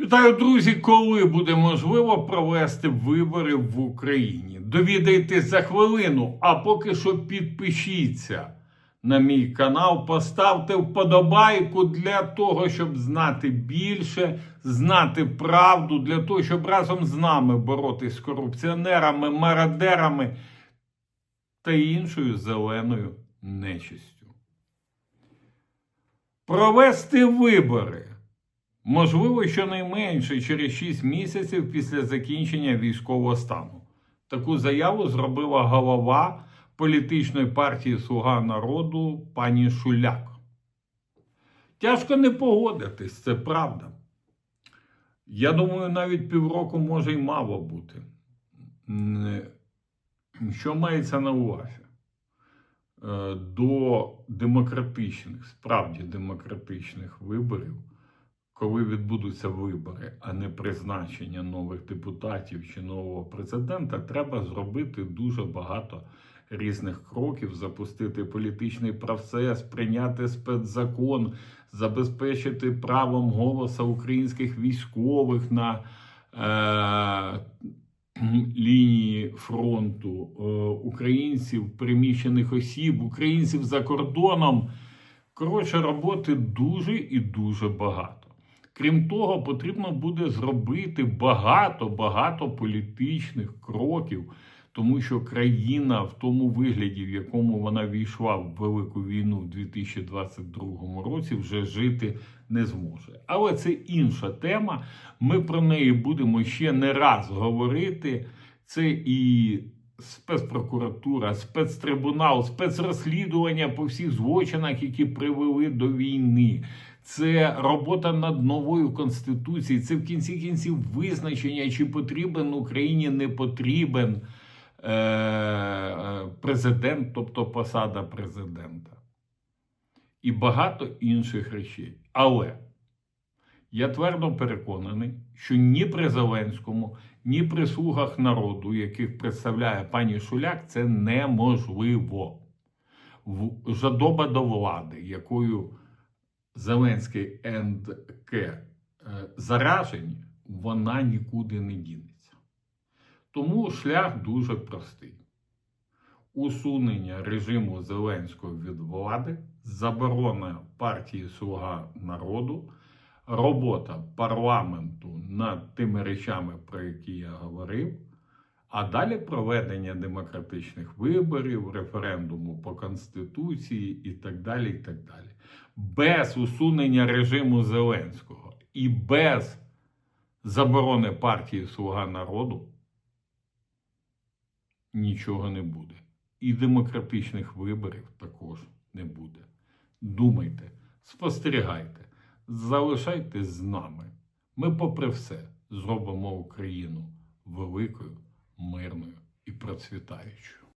Вітаю, друзі! Коли буде можливо провести вибори в Україні? Довідайтесь за хвилину, а поки що підпишіться на мій канал, поставте вподобайку для того, щоб знати більше, знати правду, для того, щоб разом з нами боротись з корупціонерами, мародерами та іншою зеленою нечистю. Провести вибори. Можливо, щонайменше через 6 місяців після закінчення військового стану. Таку заяву зробила голова політичної партії Слуга народу пані Шуляк. Тяжко не погодитись, це правда. Я думаю, навіть півроку може й мало бути. Що мається на увазі? Е, До демократичних, справді демократичних виборів коли відбудуться вибори, а не призначення нових депутатів чи нового президента, треба зробити дуже багато різних кроків, запустити політичний процес, прийняти спецзакон, забезпечити правом голоса українських військових на е- лінії фронту, е- українців, приміщених осіб, українців за кордоном. Коротше, роботи дуже і дуже багато. Крім того, потрібно буде зробити багато-багато політичних кроків, тому що країна в тому вигляді, в якому вона війшла в велику війну в 2022 році, вже жити не зможе. Але це інша тема. Ми про неї будемо ще не раз говорити. Це і спецпрокуратура, спецтрибунал, спецрозслідування по всіх злочинах, які привели до війни. Це робота над новою конституцією. Це в кінці кінців визначення, чи потрібен Україні не потрібен е- е, президент, тобто посада президента. І багато інших речей. Але я твердо переконаний, що ні при Зеленському, ні при слугах народу, яких представляє пані Шуляк, це неможливо. Жадоба до влади, якою Зеленський НК е, заражені, вона нікуди не дінеться. Тому шлях дуже простий. Усунення режиму Зеленського від влади, заборона партії Слуга народу, робота парламенту над тими речами, про які я говорив, а далі проведення демократичних виборів, референдуму по Конституції і так далі. і так далі. Без усунення режиму Зеленського і без заборони партії Слуга народу нічого не буде. І демократичних виборів також не буде. Думайте, спостерігайте, залишайтесь з нами. Ми, попри все, зробимо Україну великою, мирною і процвітаючою.